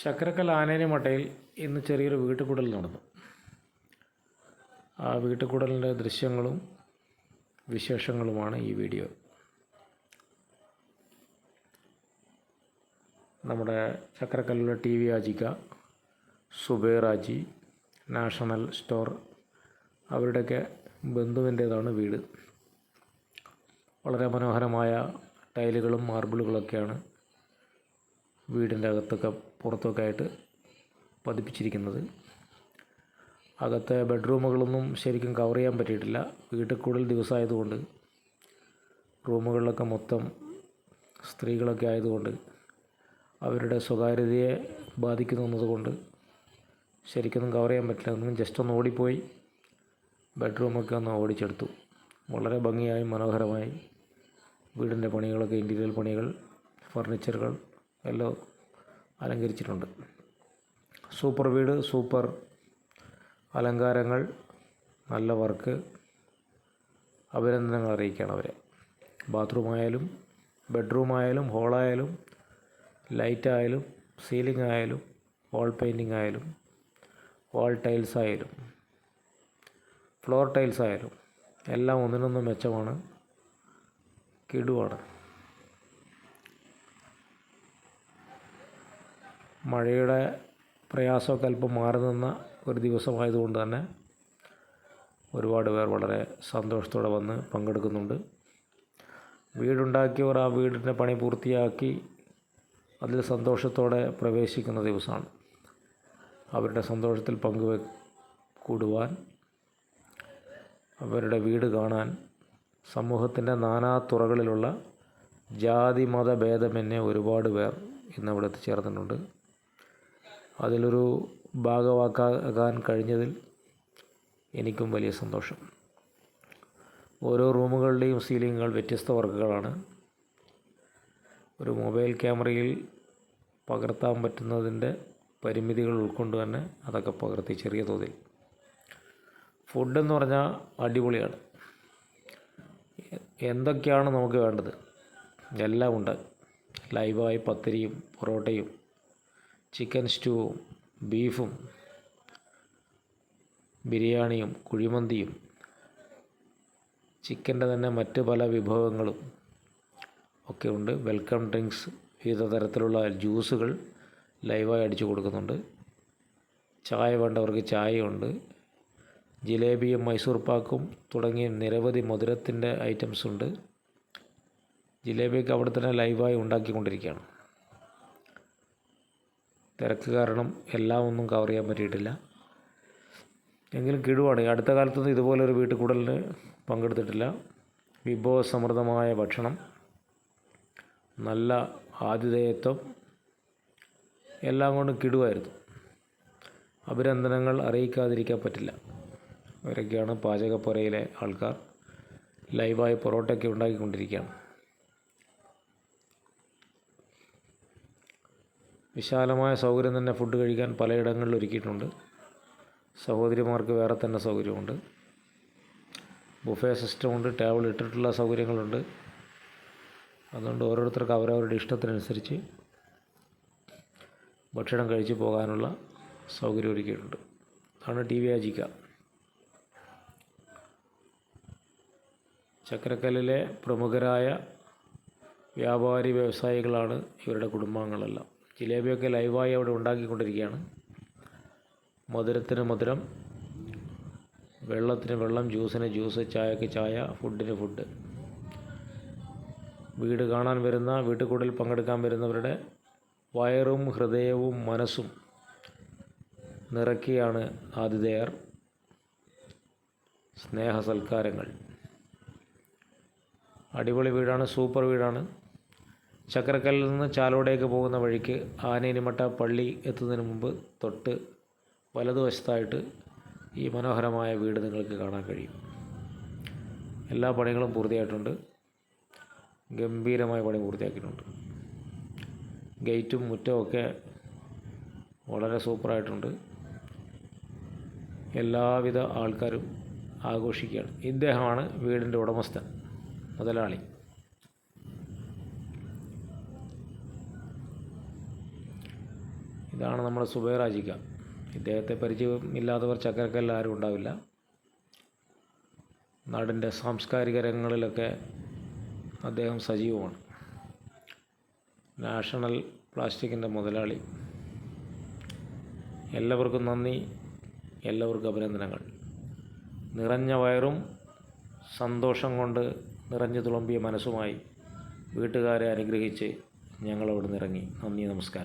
ശക്കരക്കൽ ആനേനി മട്ടയിൽ ഇന്ന് ചെറിയൊരു വീട്ടുകൂടൽ നടന്നു. ആ വീട്ടുകൂടലിന്റെ ദൃശ്യങ്ങളും വിശേഷങ്ങളുമാണ് ഈ വീഡിയോ. നമ്മുടെ ചക്രക്കല്ലിലെ ടി വി ആജിക്ക സുബൈർ ആജി നാഷണൽ സ്റ്റോർ അവരുടെയൊക്കെ ബന്ധുവിന്റേതാണ് വീട്. വളരെ മനോഹരമായ ടൈലുകളും മാർബിളുകളൊക്കെയാണ് വീടിന്റെ അകത്തൊക്കെ പുറത്തൊക്കെ ആയിട്ട് പതിപ്പിച്ചിരിക്കുന്നത്. അകത്തെ ബെഡ്റൂമുകളൊന്നും ശരിക്കും കവർ ചെയ്യാൻ പറ്റിയിട്ടില്ല. വീട്ടിൽ കൂടുതൽ ദിവസമായതുകൊണ്ട് റൂമുകളിലൊക്കെ മൊത്തം സ്ത്രീകളൊക്കെ ആയതുകൊണ്ട് അവരുടെ സ്വകാര്യതയെ ബാധിക്കുന്നതുകൊണ്ട് ശരിക്കൊന്നും കവർ ചെയ്യാൻ പറ്റില്ല. ഒന്നും ജസ്റ്റ് ഒന്ന് ഓടിപ്പോയി. ബെഡ്റൂമൊക്കെ ഒന്ന് ഓടിച്ചെടുത്തു. വളരെ ഭംഗിയായി മനോഹരമായി വീടിന്റെ പണികളൊക്കെ ഇന്റീരിയൽ പണികൾ ഫർണിച്ചറുകൾ എല്ലാം അലങ്കരിച്ചിട്ടുണ്ട്. സൂപ്പർ വീട് സൂപ്പർ അലങ്കാരങ്ങൾ നല്ല വർക്ക് അഭിനന്ദനങ്ങൾ അറിയിക്കുകയാണ് അവരെ. ബാത്റൂമായാലും ബെഡ്റൂമായാലും ഹോളായാലും ലൈറ്റായാലും സീലിംഗ് ആയാലും വാൾ പെയിന്റിംഗ് ആയാലും വാൾ ടൈൽസ് ആയാലും ഫ്ലോർ ടൈൽസ് ആയാലും എല്ലാം ഒന്നിനൊന്നും മെച്ചമാണ് കിടുവാണ്. മഴയുടെ പ്രയാസമൊക്കെ അല്പം മാറി നിന്ന ഒരു ദിവസമായതുകൊണ്ട് തന്നെ ഒരുപാട് പേർ വളരെ സന്തോഷത്തോടെ വന്ന് പങ്കെടുക്കുന്നുണ്ട്. വീടുണ്ടാക്കിയവർ ആ വീടിന്റെ പണി പൂർത്തിയാക്കി അതിൽ സന്തോഷത്തോടെ പ്രവേശിക്കുന്ന ദിവസമാണ്. അവരുടെ സന്തോഷത്തിൽ പങ്കുവെ കൂടുവാൻ അവരുടെ വീട് കാണാൻ സമൂഹത്തിന്റെ നാനാ തുറകളിലുള്ള ജാതി മത ഭേദമന്യേ ഒരുപാട് പേർ ഇന്നിവിടെ എത്തിച്ചേർന്നിട്ടുണ്ട്. അതിലൊരു ഭാഗവാക്കാകാൻ കഴിഞ്ഞതിൽ എനിക്കും വലിയ സന്തോഷം. ഓരോ റൂമുകളുടെയും സീലിങ്ങുകൾ വ്യത്യസ്ത വർക്കുകളാണ് ഒരു മൊബൈൽ ക്യാമറയിൽ പകർത്താൻ പറ്റുന്നതിന്റെ പരിമിതികൾ ഉൾക്കൊണ്ട് തന്നെ അതൊക്കെ പകർത്തി ചെറിയ തോതിൽ. ഫുഡെന്ന് പറഞ്ഞാൽ അടിപൊളിയാണ്. എന്തൊക്കെയാണ് നമുക്ക് വേണ്ടത്? എല്ലാം ഉണ്ട്. ലൈവായി പത്തിരിയും പൊറോട്ടയും ചിക്കൻ സ്റ്റൂവും ബീഫും ബിരിയാണിയും കുഴിമന്തിയും ചിക്കന്റെ തന്നെ മറ്റ് പല വിഭവങ്ങളും ഒക്കെ ഉണ്ട്. വെൽക്കം ഡ്രിങ്ക്സ് വിവിധ തരത്തിലുള്ള ജ്യൂസുകൾ ലൈവായി അടിച്ചു കൊടുക്കുന്നുണ്ട്. ചായ വേണ്ടവർക്ക് ചായയുണ്ട്. ജിലേബിയും മൈസൂർ പാക്കും തുടങ്ങിയ നിരവധി മധുരത്തിന്റെ ഐറ്റംസ് ഉണ്ട്. ജിലേബിയൊക്കെ അവിടെ തന്നെ ലൈവായി ഉണ്ടാക്കിക്കൊണ്ടിരിക്കുകയാണ്. തിരക്ക് കാരണം എല്ലാം ഒന്നും കവർ ചെയ്യാൻ പറ്റിയിട്ടില്ല. എങ്കിലും കിടുവാണ് ഈ അടുത്ത കാലത്തൊന്നും ഇതുപോലൊരു വീട്ടിൽ കൂടലിന് പങ്കെടുത്തിട്ടില്ല. വിഭവസമൃദ്ധമായ ഭക്ഷണം നല്ല ആതിഥേയത്വം എല്ലാം കൊണ്ടും കിടുവായിരുന്നു. അഭിനന്ദനങ്ങൾ അറിയിക്കാതിരിക്കാൻ പറ്റില്ല. അവരൊക്കെയാണ് പാചകപ്പുരയിലെ ആൾക്കാർ. ലൈവായി പൊറോട്ടയൊക്കെ ഉണ്ടാക്കിക്കൊണ്ടിരിക്കുകയാണ്. വിശാലമായ സൗകര്യം തന്നെ ഫുഡ് കഴിക്കാൻ പലയിടങ്ങളിൽ ഒരുക്കിയിട്ടുണ്ട്. സഹോദരിമാർക്ക് വേറെ തന്നെ സൗകര്യമുണ്ട്. ബുഫേ സിസ്റ്റമുണ്ട് ടേബിൾ ഇട്ടിട്ടുള്ള സൗകര്യങ്ങളുണ്ട്. അതുകൊണ്ട് ഓരോരുത്തർക്ക് അവരവരുടെ ഇഷ്ടത്തിനനുസരിച്ച് ഭക്ഷണം കഴിച്ച് പോകാനുള്ള സൗകര്യം ഒരുക്കിയിട്ടുണ്ട്. അതാണ് ടി വി ആജിക്ക. ചക്രക്കല്ലിലെ പ്രമുഖരായ വ്യാപാരി വ്യവസായികളാണ് ഇവരുടെ കുടുംബാംഗങ്ങളെല്ലാം. ജിലേബിയൊക്കെ ലൈവായി അവിടെ ഉണ്ടാക്കിക്കൊണ്ടിരിക്കുകയാണ്. മധുരത്തിന് മധുരം വെള്ളത്തിന് വെള്ളം ജ്യൂസിന് ജ്യൂസ് ചായക്ക് ചായ ഫുഡിന് ഫുഡ്. വീട് കാണാൻ വരുന്ന വീട്ടുകൂടൽ പങ്കെടുക്കാൻ വരുന്നവരുടെ വയറും ഹൃദയവും മനസ്സും നിറക്കിയാണ് ആതിഥേയർ. സ്നേഹസൽക്കാരങ്ങൾ. അടിപൊളി വീടാണ് സൂപ്പർ വീടാണ്. ചക്രക്കല്ലിൽ നിന്ന് ചാലോടേക്ക് പോകുന്ന വഴിക്ക് ആനേനിമട്ട പള്ളി എത്തുന്നതിന് മുമ്പ് തൊട്ട് വലതുവശത്തായിട്ട് ഈ മനോഹരമായ വീട് നിങ്ങൾക്ക് കാണാൻ കഴിയും. എല്ലാ പണികളും പൂർത്തിയായിട്ടുണ്ട്. ഗംഭീരമായ പണി പൂർത്തിയാക്കിയിട്ടുണ്ട്. ഗേറ്റും മുറ്റവും ഒക്കെ വളരെ സൂപ്പറായിട്ടുണ്ട്. എല്ലാവിധ ആൾക്കാരും ആഘോഷിക്കുകയാണ്. ഇദ്ദേഹമാണ് വീടിന്റെ ഉടമസ്ഥൻ മുതലാളി. ഇതാണ് നമ്മുടെ സുബൈറാജിക്ക. ഇദ്ദേഹത്തെ പരിചയമില്ലാത്തവർ ചക്കരക്കല്ലിൽ ആരും ഉണ്ടാവില്ല. നാടിന്റെ സാംസ്കാരിക രംഗങ്ങളിലൊക്കെ അദ്ദേഹം സജീവമാണ്. നാഷണൽ പ്ലാസ്റ്റിക്കിന്റെ മുതലാളി. എല്ലാവർക്കും നന്ദി. എല്ലാവർക്കും അഭിനന്ദനങ്ങൾ. നിറഞ്ഞ വയറും സന്തോഷം കൊണ്ട് നിറഞ്ഞു തുളമ്പിയ മനസ്സുമായി വീട്ടുകാരെ അനുഗ്രഹിച്ച് ഞങ്ങളവിടെ ഇറങ്ങി. നന്ദി നമസ്കാരം.